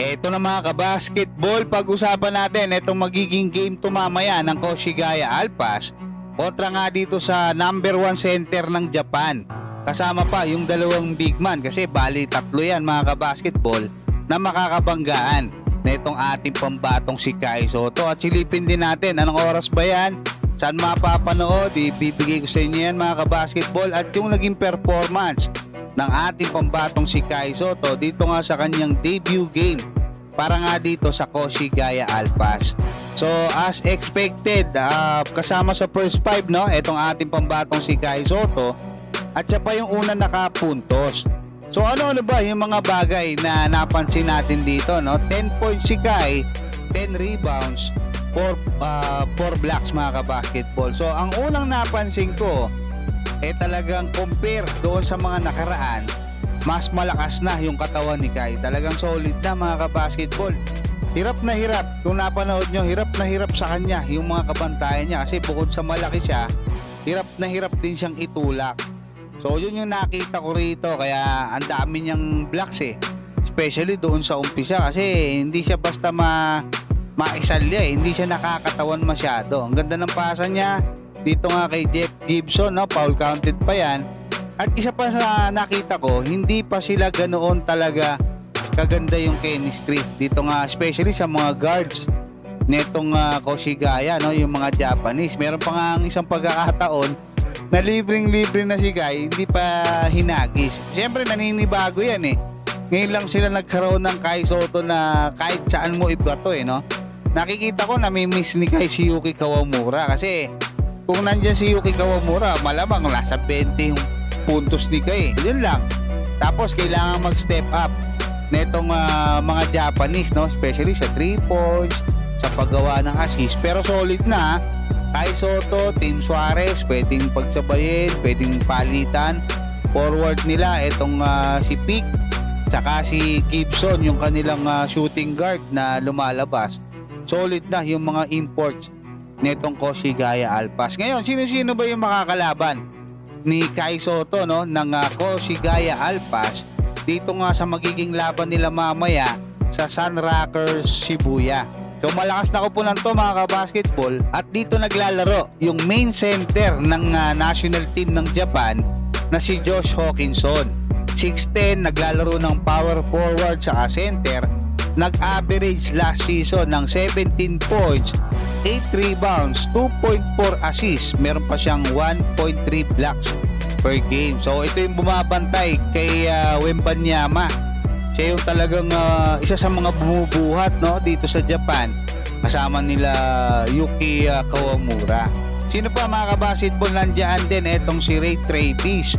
Eto na mga kabasketball, pag-usapan natin itong magiging game to mamaya ng Koshigaya Alpas kontra nga dito sa number 1 center ng Japan. Kasama pa yung dalawang big man kasi bali tatlo yan mga kabasketball na makakabanggaan na itong ating pambatong si Kai Soto. At silipin din natin anong oras ba yan, saan mapapanood, ibibigay ko sa inyo yan mga kabasketball at yung naging performance ng ating pambatong si Kai Soto dito nga sa kanyang debut game para nga dito sa Koshigaya Alpas. So as expected, ah, kasama sa first five no, itong ating pambatong si Kai Soto at siya pa yung una nakapuntos. So ano-ano ba yung mga bagay na napansin natin dito no? 10 points si Kai, 10 rebounds, 4 uh, 4 blocks mga kabasketball. So ang unang napansin ko eh talagang compare doon sa mga nakaraan, mas malakas na yung katawan ni Kai. Talagang solid na mga kabasketball. Hirap na hirap. Kung napanood nyo, hirap na hirap sa kanya yung mga kabantayan niya. Kasi bukod sa malaki siya, hirap na hirap din siyang itulak. So yun yung nakita ko rito. Kaya ang dami niyang blocks eh. Especially doon sa umpisa. Kasi hindi siya basta ma maisalya eh. Hindi siya nakakatawan masyado. Ang ganda ng pasa niya. Dito nga kay Jeff Gibson, no? foul counted pa yan. At isa pa sa nakita ko, hindi pa sila ganoon talaga kaganda yung chemistry. Dito nga, especially sa mga guards netong uh, Koshigaya, no? yung mga Japanese. Meron pa nga ang isang pagkakataon na libreng-libre na si Guy, hindi pa hinagis. Siyempre, naninibago yan eh. Ngayon lang sila nagkaroon ng Kai Soto na kahit saan mo ibato eh, no? Nakikita ko nami-miss ni Kai si Yuki Kawamura kasi kung nandyan si Yuki Kawamura, malamang nasa 20 yung puntos ni Kai. Yun lang. Tapos kailangan mag-step up netong ah, mga Japanese, no? Especially sa 3 points, sa paggawa ng assist. Pero solid na. Kai Soto, Team Suarez, pwedeng pagsabayin, pwedeng palitan. Forward nila, itong ah, si Pick, tsaka si Gibson, yung kanilang ah, shooting guard na lumalabas. Solid na yung mga imports netong Koshigaya Alpas. Ngayon, sino-sino ba yung makakalaban ni Kai Soto no, ng uh, Koshigaya Alpas dito nga sa magiging laban nila mamaya sa Sun Rockers Shibuya. So malakas na kupunan to mga kabasketball at dito naglalaro yung main center ng ah, national team ng Japan na si Josh Hawkinson. 6'10 naglalaro ng power forward sa center nag-average last season ng 17 points, 8 rebounds, 2.4 assists, meron pa siyang 1.3 blocks per game. So ito yung bumabantay kay uh, Wembanyama. Siya yung talagang ah, isa sa mga bumubuhat no dito sa Japan kasama nila Yuki ah, Kawamura. Sino pa mga kabasketball nandiyan din etong si Ray Travis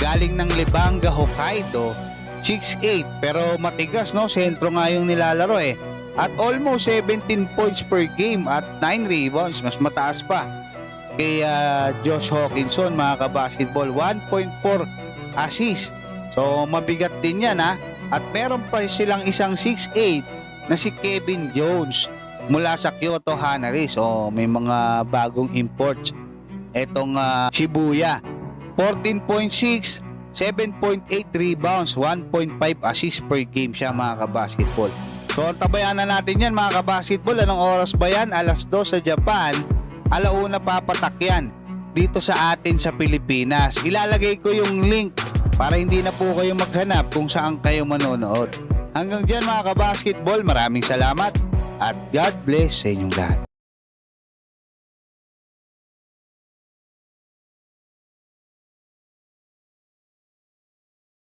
galing ng Libanga, Hokkaido 6'8 pero matigas no? Sentro nga yung nilalaro eh. At almost 17 points per game at 9 rebounds. Mas mataas pa kay ah, Josh Hawkinson mga kabasketball. 1.4 assist so mabigat din yan ha? At meron pa silang isang 6'8 na si Kevin Jones mula sa Kyoto Hanari. So may mga bagong imports etong ah, Shibuya 14.6 7.8 rebounds, 1.5 assists per game siya mga kabasketball. So tabayan na natin yan mga kabasketball. Anong oras ba yan? Alas 2 sa Japan. Alauna papatak yan dito sa atin sa Pilipinas. Ilalagay ko yung link para hindi na po kayo maghanap kung saan kayo manonood. Hanggang dyan mga kabasketball, maraming salamat at God bless sa inyong lahat.